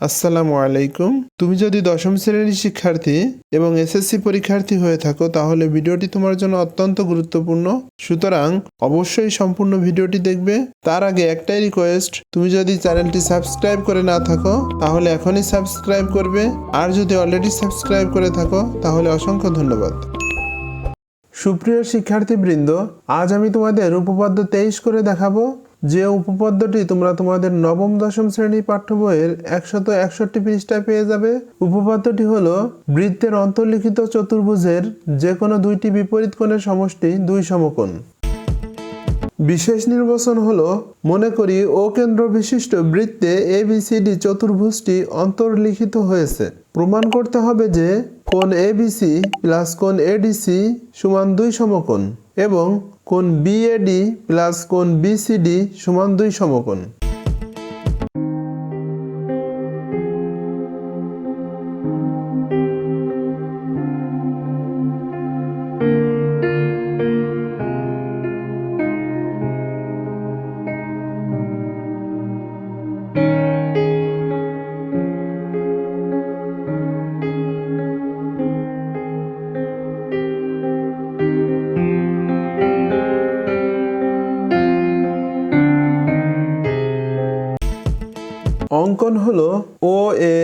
আসসালামু আলাইকুম। তুমি যদি দশম শ্রেণির শিক্ষার্থী এবং এসএসসি পরীক্ষার্থী হয়ে থাকো, তাহলে ভিডিওটি তোমার জন্য অত্যন্ত গুরুত্বপূর্ণ। সুতরাং অবশ্যই সম্পূর্ণ ভিডিওটি দেখবে। তার আগে একটাই রিকোয়েস্ট তুমি যদি চ্যানেলটি সাবস্ক্রাইব করে না থাকো, তাহলে এখনই সাবস্ক্রাইব করবে। আর যদি অলরেডি সাবস্ক্রাইব করে থাকো, তাহলে অসংখ্য ধন্যবাদ। সুপ্রিয় শিক্ষার্থীবৃন্দ, আজ আমি তোমাদের উপপাদ্য তেইশ করে দেখাবো। যে উপপাদ্যটি তোমরা তোমাদের নবম, দশম শ্রেণি পাঠ্য বইয়ের একশত একষট্টি পৃষ্ঠায় পেয়ে যাবে। উপপাদ্যটি হলো, বৃত্তের অন্তর্লিখিত চতুর্ভুজের যে কোনো দুইটি বিপরীত কোণের সমষ্টি দুই সমকোণ। বিশেষ নির্বাচন হলো, মনে করি ও কেন্দ্র বিশিষ্ট বৃত্তে এ বিসিডি চতুর্ভুজটি অন্তর্লিখিত হয়েছে। প্রমাণ করতে হবে যে কোণ এবিসি প্লাস কোণ এডিসি সমান দুই সমকোণ। এবং কোন বিএডি প্লাস কোণ বিসিডি সমান দুই সমকোণ। অঙ্কন হলো ও এ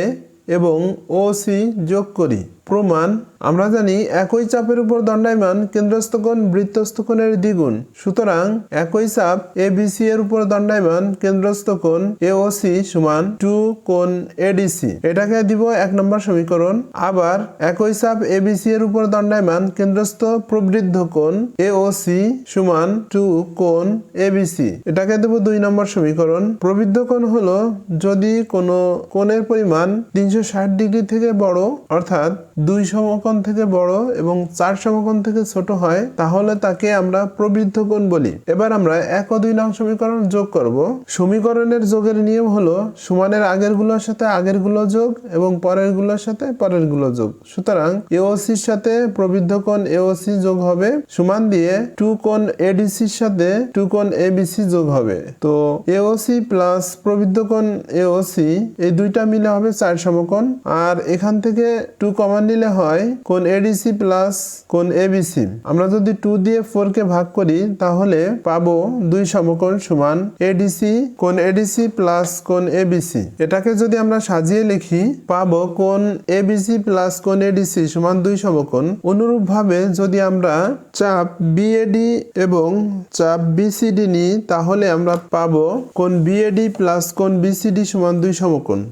এবং ও সি যোগ করি। প্রমাণ, আমরা জানি একই চাপের উপর দণ্ডায়মান কেন্দ্রস্থ কোণ বৃত্তস্থ কোণের দ্বিগুণ। সুতরাং একই চাপ এ বিসি এর উপর দণ্ডায়মান কেন্দ্রস্থ কোণ এ ও সি সমান টু কোণ এডিসি এটাকে দিব এক নম্বর সমীকরণ। আবার একই চাপ এ বিসি এর উপর দণ্ডায়মান কেন্দ্রস্থ প্রবৃদ্ধ কোণ এ ও সি সমান টু কোণ এবিসি এটাকে দেব দুই নম্বর সমীকরণ। প্রবৃদ্ধ কোণ হলো যদি কোনো কোণের পরিমাণ তিনশো ষাট ডিগ্রি থেকে বড়, অর্থাৎ দুই সমকোণ থেকে বড় এবং চার সমকোণ থেকে ছোট হয়, তাহলে তাকে আমরা প্রবৃদ্ধ কোণ বলি। এবার আমরা এক ও দুই নং সমীকরণ যোগ করব। সমীকরণের যোগের নিয়ম হলো সমানের আগেরগুলোর সাথে আগেরগুলো যোগ এবং পরেরগুলোর সাথে পরেরগুলো যোগ। সুতরাং এওসির সাথে প্রবৃদ্ধ কোণ এওসি যোগ হবে, সমান দিয়ে টু কোণ এডিসির সাথে টু কোণ এবিসি যোগ হবে। তো এওসি প্লাস প্রবৃদ্ধ কোণ এওসি এই দুইটা মিলে হবে চার সমকোণ। আর এখান থেকে টু কমন নিলে হয় কোন এডিসি প্লাস কোন এবিসি আমরা যদি টু দিয়ে ফোর কে ভাগ করি, তাহলে পাবো দুই সমকোণ সমান এডিসি কোন এডিসি প্লাস কোন এবিসি এটাকে যদি আমরা সাজিয়ে লিখি, পাবো কোন এবিসি প্লাস কোন এডিসি সমান দুই সমকোণ। অনুরূপ ভাবে যদি আমরা চাপ বিএডি এবং চাপ বিসিডি নিই, তাহলে আমরা পাবো কোন বিএডি প্লাস কোন বিসিডি সমান দুই সমকোণ।